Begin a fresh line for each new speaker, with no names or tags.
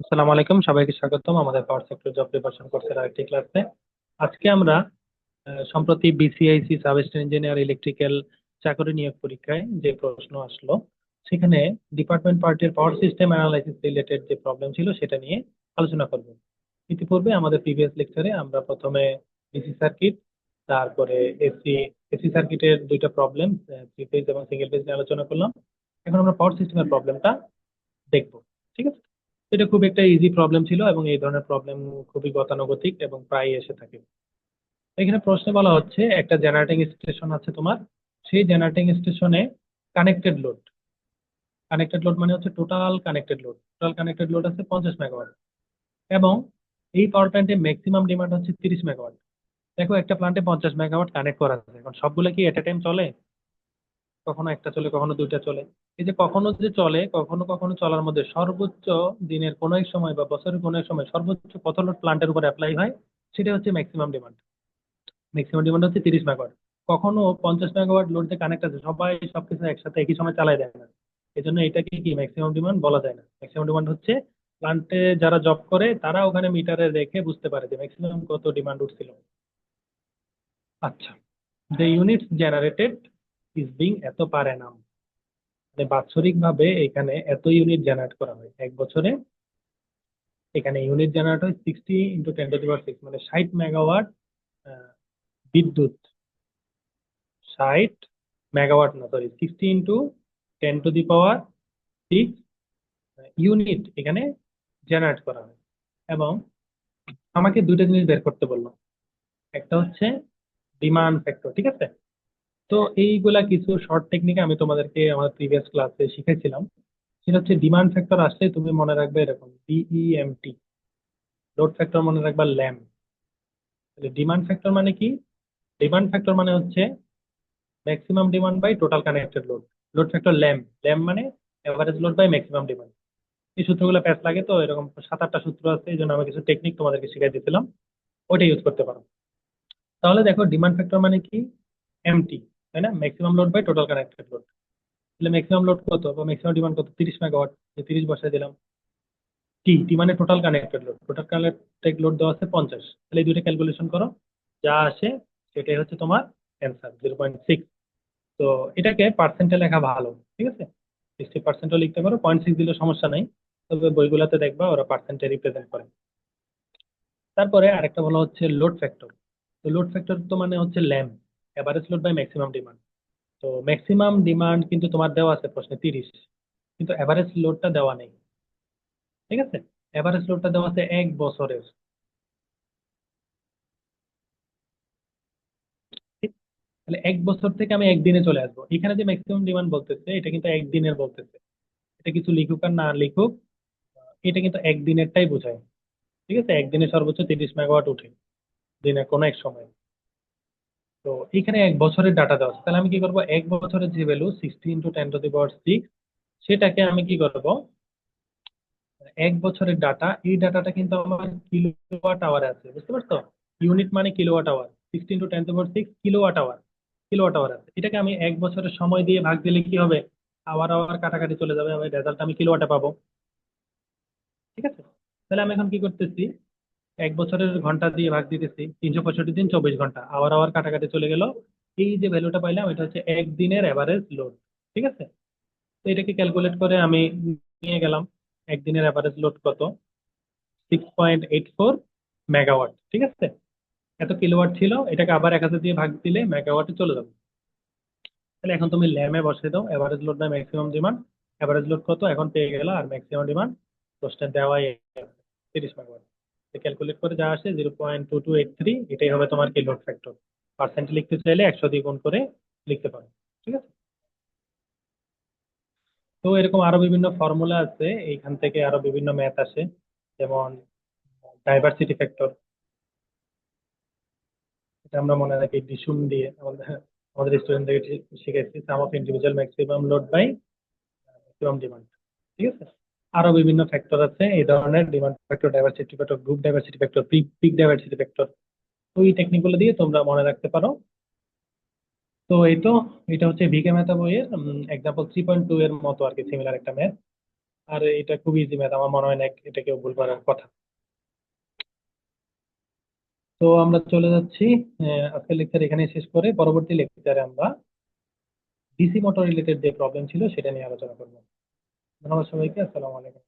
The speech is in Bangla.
আসসালামু আলাইকুম, সবাইকে স্বাগতম। আমাদের পাওয়ার সেক্টর জব প্রিপারেশন কোর্সের আরেকটি ক্লাসে। আজকে আমরা সম্প্রতি বিসিআইসি সাব ইঞ্জিনিয়ার ইলেকট্রিক্যাল চাকরি নিয়োগ পরীক্ষায় যে প্রশ্ন আসলো, সেখানে ডিপার্টমেন্ট পার্টির পাওয়ার সিস্টেম অ্যানালাইসিস রিলেটেড যে প্রবলেম ছিল, সেটা নিয়ে আলোচনা করব। ইতিপূর্বে আমাদের প্রিভিয়াস লেকচারে আমরা প্রথমে ডিসি সার্কিট, তারপরে এসি এসি সার্কিটের দুইটা প্রবলেম থ্রি ফেজ এবং সিঙ্গেল ফেজ নিয়ে আলোচনা করলাম। এখন আমরা পাওয়ার সিস্টেমের প্রবলেমটা দেখব। এটা খুব একটা ইজি প্রবলেম ছিল এবং এই ধরনের প্রবলেম খুবই গতানুগতিক এবং প্রায় এসে থাকে। এখানে প্রশ্নে বলা হচ্ছে, একটা জেনারেটিং স্টেশন আছে তোমার, সেই জেনারেটিং স্টেশনে কানেক্টেড লোড কানেক্টেড লোড মানে হচ্ছে total connected load total connected load আছে পঞ্চাশ মেগাওয়াট এবং এই পাওয়ার প্ল্যান্টে ম্যাক্সিমাম ডিমান্ড হচ্ছে তিরিশ মেগাওয়াট দেখো, একটা প্ল্যান্টে পঞ্চাশ মেগাওয়াট কানেক্ট করা আছে এখন সবগুলো কি এট এ টাইম চলে? কখনো একটা চলে, কখনো দুইটা চলে। এই যে কখনো যে চলে, কখনো কখনো চলার মধ্যে সর্বোচ্চ দিনের কোনো এক সময় বা বছরের কোনো এক সময় সর্বোচ্চ কত লোড প্লান্টের উপর অ্যাপ্লাই হয়, সেটা হচ্ছে ম্যাক্সিমাম ডিমান্ড ম্যাক্সিমাম ডিমান্ড হচ্ছে তিরিশ মেগাওয়াট কখনো পঞ্চাশ মেগাওয়াট লোড যে কানেক্ট আছে, সবাই সবকিছু একসাথে একই সময় চালাই দেয় না। এই জন্য এটাকে কি ম্যাক্সিমাম ডিমান্ড বলা যায় না। ম্যাক্সিমাম ডিমান্ড হচ্ছে প্লান্টে যারা জব করে, তারা ওখানে মিটারে রেখে বুঝতে পারে যে ম্যাক্সিমাম কত ডিমান্ড উঠছিল। আচ্ছা the units generated is being এত পার অ্যানাম মানে বাৎসরিক ভাবে এখানে এত ইউনিট জেনারেট করা হয়। এক বছরে এখানে ইউনিট জেনারেট হয় sixty into ten to power six মানে ষাট মেগাওয়াট বিদ্যুৎ। ষাট মেগাওয়াট না sorry sixty into ten to the power six unit এখানে জেনারেট করা হয়। এবং আমাকে দুইটা জিনিস বের করতে বলল। একটা হচ্ছে ডিমান্ড ফ্যাক্টর ঠিক আছে? তো এইগুলা কিছু শর্ট টেকনিক আমি তোমাদেরকে আমার প্রিভিয়াস ক্লাসে শিখেছিলাম। সেটা হচ্ছে ডিমান্ড ফ্যাক্টর আসলে তুমি মনে রাখবে এরকম ডিইএমটি লোড ফ্যাক্টর মনে রাখবা ল্যাম তাহলে ডিমান্ড ফ্যাক্টর মানে কি? ডিমান্ড ফ্যাক্টর মানে হচ্ছে maximum demand by total connected load load factor lamp ল্যাম মানে average load by maximum demand এই সূত্রগুলো প্যাচ লাগে তো, এরকম সাত আটটা সূত্র আছে, এই জন্য আমি কিছু টেকনিক তোমাদেরকে শিখাই দিয়েছিলাম। ওইটা ইউজ করতে পারো। তাহলে দেখো ডিমান্ড ফ্যাক্টর মানে কি? এমটি তাই না? Maximum load by total connected load তাহলে ম্যাক্সিমাম লোড কত? বা ম্যাক্সিমাম ডিমান্ড কত? তিরিশ মেগাওয়াট যে তিরিশ বসায় দিলাম। টি টি মানে total connected load total connected load দেওয়া আছে পঞ্চাশ। তাহলে এই দুইটা ক্যালকুলেশন করো। যা আসে, সেটাই হচ্ছে তোমার অ্যান্সার জিরো পয়েন্ট সিক্স তো এটাকে পার্সেন্টে লেখা ভালো, ঠিক আছে? সিক্সটি পার্সেন্টও লিখতে পারো। পয়েন্ট সিক্স দিলে সমস্যা নাই। তবে বইগুলোতে দেখবা ওরা পার্সেন্টে রিপ্রেজেন্ট করে। তারপরে আরেকটা বলা হচ্ছে লোড ফ্যাক্টর তো লোড ফ্যাক্টর তো মানে হচ্ছে lamp average load by maximum demand তো ম্যাক্সিমাম ডিমান্ড কিন্তু তোমার দেওয়া আছে প্রশ্নে তিরিশ, কিন্তু অ্যাভারেজ লোডটা দেওয়া নেই। ঠিক আছে? অ্যাভারেজ লোডটা দেওয়া আছে এক বছরের। তাহলে এক বছর থেকে আমি একদিনে চলে আসব। এখানে যে ম্যাক্সিমাম ডিমান্ড বলতেছে, এটা কিন্তু একদিনের বলতেছে। এটা কিছু লিখুক আর না লিখুক, এটা কিন্তু একদিনেরটাই বোঝায়। ঠিক আছে? একদিনে সর্বোচ্চ তিরিশ মেগাওয়াট উঠে দিনে কোনো এক সময়। তো এখানে এক বছরের ডাটা দেওয়া আছে। তাহলে আমি কি করব? এক বছরের যে value sixty into ten to the power six সেটাকে আমি কি করব? এক বছরের ডাটা এই ডাটাটা কিন্তু আমার কিলোওয়াট আওয়ারে আছে, বুঝতে পারছ? ইউনিট মানে kilowatt hour sixty into ten to power six kilowatt hour kilowatt hour আছে। এটাকে আমি এক বছরের সময় দিয়ে ভাগ দিলে কি হবে? আওয়ার আওয়ার কাটাকাটি চলে যাবে, আমি রেজাল্ট আমি কিলোওয়াটে পাবো। ঠিক আছে? তাহলে আমি এখন কি করতেছি? এক বছরের ঘণ্টা দিয়ে ভাগ দিতেছি, তিনশো পঁয়ষট্টি দিন চব্বিশ ঘণ্টা। আওয়ার আওয়ার কাটাকাটি চলে গেল। এই যে ভ্যালুটা পাইলাম, এটা হচ্ছে একদিনের অ্যাভারেজ লোড ঠিক আছে? তো এটাকে ক্যালকুলেট করে আমি নিয়ে গেলাম একদিনের অ্যাভারেজ লোড কত? Six point eight four megawatt ঠিক আছে? এত কিলোওয়াট ছিল, এটাকে আবার এক হাজার দিয়ে ভাগ দিলে মেগাওয়াটে চলে যাবে। তাহলে এখন তুমি ল্যামে বসে দাও অ্যাভারেজ লোড না ম্যাক্সিমাম ডিমান্ড অ্যাভারেজ লোড কত? এখন পেয়ে গেল আর ম্যাক্সিমাম ডিমান্ড দশটা দেওয়াই তিরিশ মেগাওয়াট ক্যালকুলেট করে যা আসে zero point two two eight three এটাই হবে তোমার কি লোড ফ্যাক্টর পার্সেন্ট লিখতে চাইলে একশো দিয়ে গুণ করে লিখতে পারো, ঠিক আছে? তো এরকম আরও বিভিন্ন ফর্মুলা আছে, এইখান থেকে আরও বিভিন্ন ম্যাথ আসে, যেমন ডাইভার্সিটি ফ্যাক্টর এটা আমরা মনে রাখি ডিসুম দিয়ে আমাদের আমাদের শিখেছি sum of individual maximum load by maximum demand ঠিক আছে? আরও বিভিন্ন ফ্যাক্টর আছে। এই ধরনের demand factor diversity factor group diversity factor peak diversity factor ওই টেকনিকগুলো দিয়ে তোমরা মনে রাখতে পারো। তো এই তো, এটা হচ্ছে ভিকে মেথা বইয়ের এক্সাম্পল থ্রি পয়েন্ট টু এর মতো আর কি সিমিলার একটা ম্যাথ আর এটা খুব ইজি ম্যাথ আমার মনে হয় না এটা কেউ ভুল করার কথা। তো আমরা চলে যাচ্ছি আজকের লেকচার এখানে শেষ করে, পরবর্তী লেকচারে আমরা ডিসি মোটর রিলেটেড যে প্রবলেম ছিল, সেটা নিয়ে আলোচনা করব। ধন্যবাদ সবাইকে আসসালামু আলাইকুম।